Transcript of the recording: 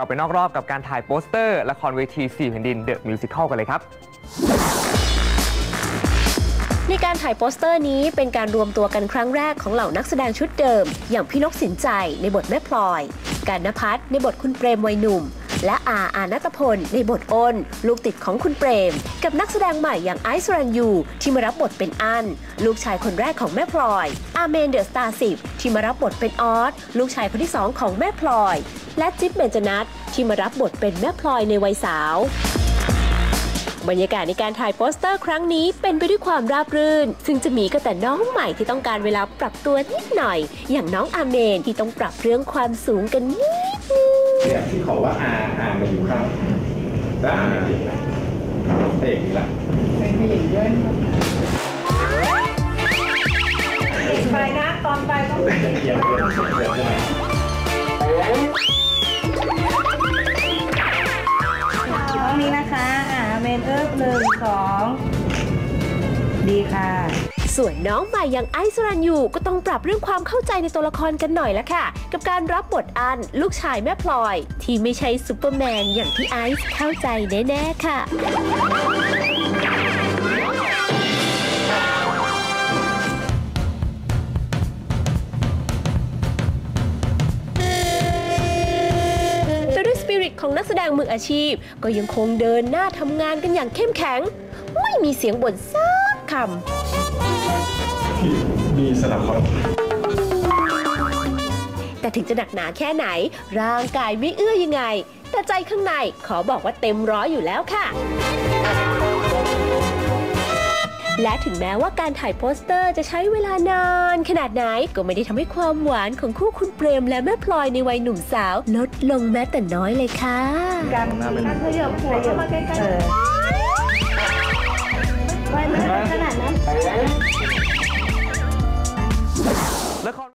เราไปนอกรอบกับการถ่ายโปสเตอร์ ละครเวที4แผ่นดินเดอะมิวสิคลกันเลยครับในการถ่ายโปสเตอร์นี้เป็นการรวมตัวกันครั้งแรกของเหล่านักแสดงชุดเดิม อย่างพี่นกสินใจในบทแม่พลอย การนพัฒน์ในบทคุณเปรมวัยหนุ่ม และอาอานัตพล ในบทอ้น ลูกติดของคุณเปรม กับนักแสดงใหม่อย่างไอซ์รันยูที่มารับบทเป็นอัน ลูกชายคนแรกของแม่พลอย อาเมนเดอะสตาร์สิบที่มารับบทเป็นออสลูกชายคนที่สองของแม่พลอย และจิ๊บเบญจนัทที่มารับบทเป็นแม่พลอยในวัยสาวบรรยากาศในการถ่ายโปสเตอร์ครั้งนี้เป็นไปด้วยความราบรื่น ซึ่งจะมีก็แต่น้องใหม่ที่ต้องการเวลาปรับตัวนิดหน่อย อย่างน้องอาเมนที่ต้องปรับเรื่องความสูงกันนิดนึงเนี่ยที่เขาว่าอาอามาอยู่ข้างแล้วอาเนี่ยเห็นไหมถ้าอย่างนี้ล่ะไปนะตอนไปต้องเอียงเอียงเอียงใช่ไหมน้ นะคะอ่าเมนเอิบหนึ่งสองดีค่ะ ส่วนน้องใหม่อย่างไอซ์รันยูก็ต้องปรับเรื่องความเข้าใจในตัวละครกันหน่อยละค่ะ กับการรับบทอันลูกชายแม่พลอย ที่ไม่ใช่ซูเปอร์แมนอย่างที่ไอซ์เข้าใจแน่ ๆ ค่ะ ของนักแสดงมืออาชีพ ก็ยังคงเดินหน้าทำงานกันอย่างเข้มแข็ง ไม่มีเสียงบ่นสักคำมีสลับคนแต่ถึงจะหนักหนาแค่ไหน ร่างกายไม่เอื้อยังไง แต่ใจข้างในขอบอกว่าเต็มร้อยอยู่แล้วค่ะ และถึงแม้ว่าการถ่ายโปสเตอร์จะใช้เวลานาน ขนาดไหนก็ไม่ได้ทำให้ความหวานของคู่คุณเปรมและแม่พลอยในวัยหนุ่มสาว ลดลงแม้แต่น้อยเลยค่ะกันกันขยับหัวเข้ามาใกล้ๆเออไม่ไม่ขนาดนั้นละคร